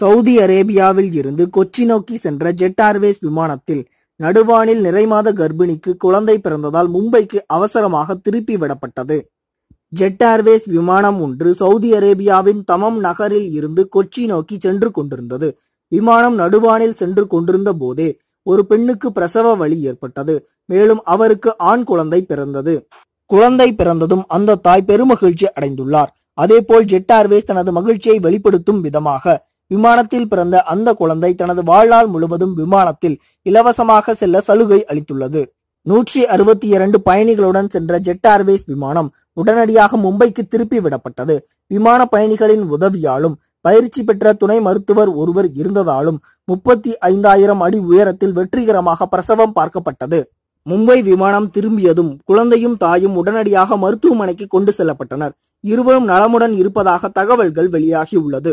Saudi அரேபியாவில் இருந்து கொச்சி நோக்கி சென்ற ஜெட் ஏர்வேஸ் விமானத்தில் நடுவானில் நிறைமாத கர்ப்பிணிக்கு குழந்தை பிறந்ததால் மும்பைக்கு அவசரமாக திருப்பி விடப்பட்டது. ஜெட் ஏர்வேஸ் விமானம் ஒன்று சவுதி அரேபியாவின் தமம் நகரில் இருந்து கொச்சி நோக்கி சென்று கொண்டிருந்தது. விமானம் நடுவானில் சென்று கொண்டிருந்த போதே ஒரு பெண்ணுக்கு பிரசவ வலி ஏற்பட்டது. மேலும் அவருக்கு ஆண் குழந்தை பிறந்தது. குழந்தை பிறந்ததும் அந்த தாய் பெருமகிழ்ச்சி அடைந்துள்ளார். அதேபோல் ஜெட் ஏர்வேஸ் தனது மகிழ்ச்சியை வெளிப்படுத்தும் விதமாக விமானத்தில் பிறந்த அந்த குழந்தை தனது வாழ்நாள் முழுவதும் விமானத்தில் இலவசமாக செல்ல சலுகை அளித்துள்ளது. நூற்றி அறுபத்தி இரண்டு பயணிகளுடன் சென்ற ஜெட் ஏர்வேஸ் விமானம் உடனடியாக மும்பைக்கு திருப்பி விடப்பட்டது. விமான பயணிகளின் உதவியாலும் பயிற்சி பெற்ற துணை மருத்துவர் ஒருவர் இருந்ததாலும் முப்பத்தி ஐந்தாயிரம் அடி உயரத்தில் வெற்றிகரமாக பிரசவம் பார்க்கப்பட்டது. மும்பை விமானம் திரும்பியதும் குழந்தையும் தாயும் உடனடியாக மருத்துவமனைக்கு கொண்டு செல்லப்பட்டனர். இருவரும் நலமுடன் இருப்பதாக தகவல்கள் வெளியாகியுள்ளது.